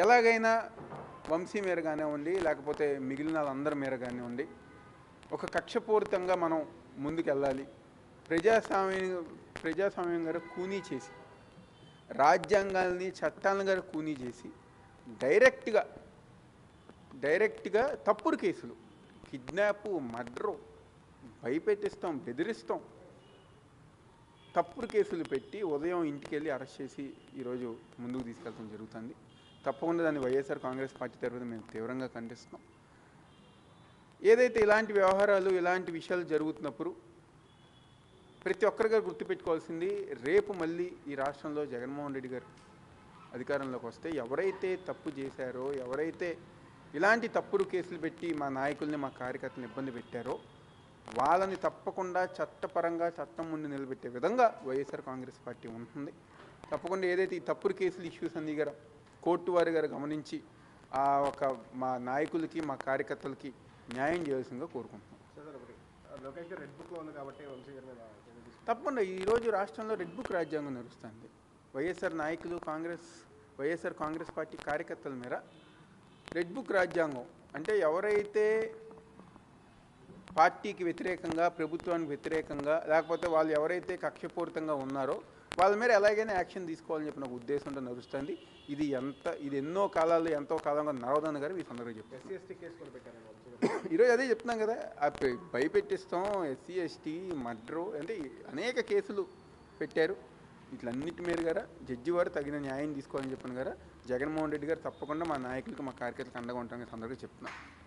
ఎలాగైనా వంశీ మేర కానివ్వండి లేకపోతే మిగిలిన వాళ్ళందరి మేర కానివ్వండి ఒక కక్షపూరితంగా మనం ముందుకెళ్ళాలి. ప్రజాస్వామ్యం ప్రజాస్వామ్యం గారు కూనీ చేసి రాజ్యాంగాల్ని చట్టాలను గారు కూనీ చేసి డైరెక్ట్గా డైరెక్ట్గా తప్పుడు కేసులు కిడ్నాప్ మర్డరు భయపెట్టిస్తాం బెదిరిస్తాం తప్పుడు కేసులు పెట్టి ఉదయం ఇంటికి వెళ్ళి అరెస్ట్ చేసి ఈరోజు ముందుకు తీసుకెళ్ళడం జరుగుతుంది. తప్పకుండా దాన్ని వైఎస్ఆర్ కాంగ్రెస్ పార్టీ తరఫున మేము తీవ్రంగా ఖండిస్తున్నాం. ఏదైతే ఇలాంటి వ్యవహారాలు ఇలాంటి విషయాలు జరుగుతున్నప్పుడు ప్రతి ఒక్కరిగా గుర్తుపెట్టుకోవాల్సింది రేపు మళ్ళీ ఈ రాష్ట్రంలో జగన్మోహన్ రెడ్డి గారు అధికారంలోకి వస్తే ఎవరైతే తప్పు చేశారో ఎవరైతే ఇలాంటి తప్పుడు కేసులు పెట్టి మా నాయకుల్ని మా కార్యకర్తలను ఇబ్బంది పెట్టారో వాళ్ళని తప్పకుండా చట్టపరంగా చట్టం ముందు నిలబెట్టే విధంగా వైఎస్ఆర్ కాంగ్రెస్ పార్టీ ఉంటుంది. తప్పకుండా ఏదైతే ఈ తప్పుడు కేసులు ఇష్యూస్ అన్నీ గారు కోర్టు వారి గారు గమనించి ఆ ఒక మా నాయకులకి మా కార్యకర్తలకి న్యాయం చేయాల్సిందిగా కోరుకుంటున్నాం. తప్పకుండా ఈరోజు రాష్ట్రంలో రెడ్ బుక్ రాజ్యాంగం నడుస్తుంది వైఎస్ఆర్ నాయకులు కాంగ్రెస్ వైఎస్ఆర్ కాంగ్రెస్ పార్టీ కార్యకర్తల మేర రెడ్ బుక్ రాజ్యాంగం అంటే ఎవరైతే పార్టీకి వ్యతిరేకంగా ప్రభుత్వానికి వ్యతిరేకంగా లేకపోతే వాళ్ళు ఎవరైతే కక్షపూరితంగా ఉన్నారో వాళ్ళ మీద ఎలాగైనా యాక్షన్ తీసుకోవాలని చెప్పిన ఒక ఉద్దేశంతో నడుస్తుంది. ఇది ఎంత ఇది ఎన్నో కాలాలు ఎంతో కాలంగా నడవదని గారు ఈ సందర్భంగా చెప్పారు. ఈరోజు అదే చెప్తున్నాం కదా భయపెట్టిస్తాం ఎస్సీ ఎస్టీ మర్డరు అంటే అనేక కేసులు పెట్టారు. వీటిలన్నిటి మీద గారా జడ్జి వారు తగిన న్యాయం తీసుకోవాలని చెప్పిన గారా. జగన్మోహన్ రెడ్డి గారు తప్పకుండా మా నాయకులకు మా కార్యకర్తలకు అండగా ఉంటామని సందర్భంగా చెప్తున్నాం.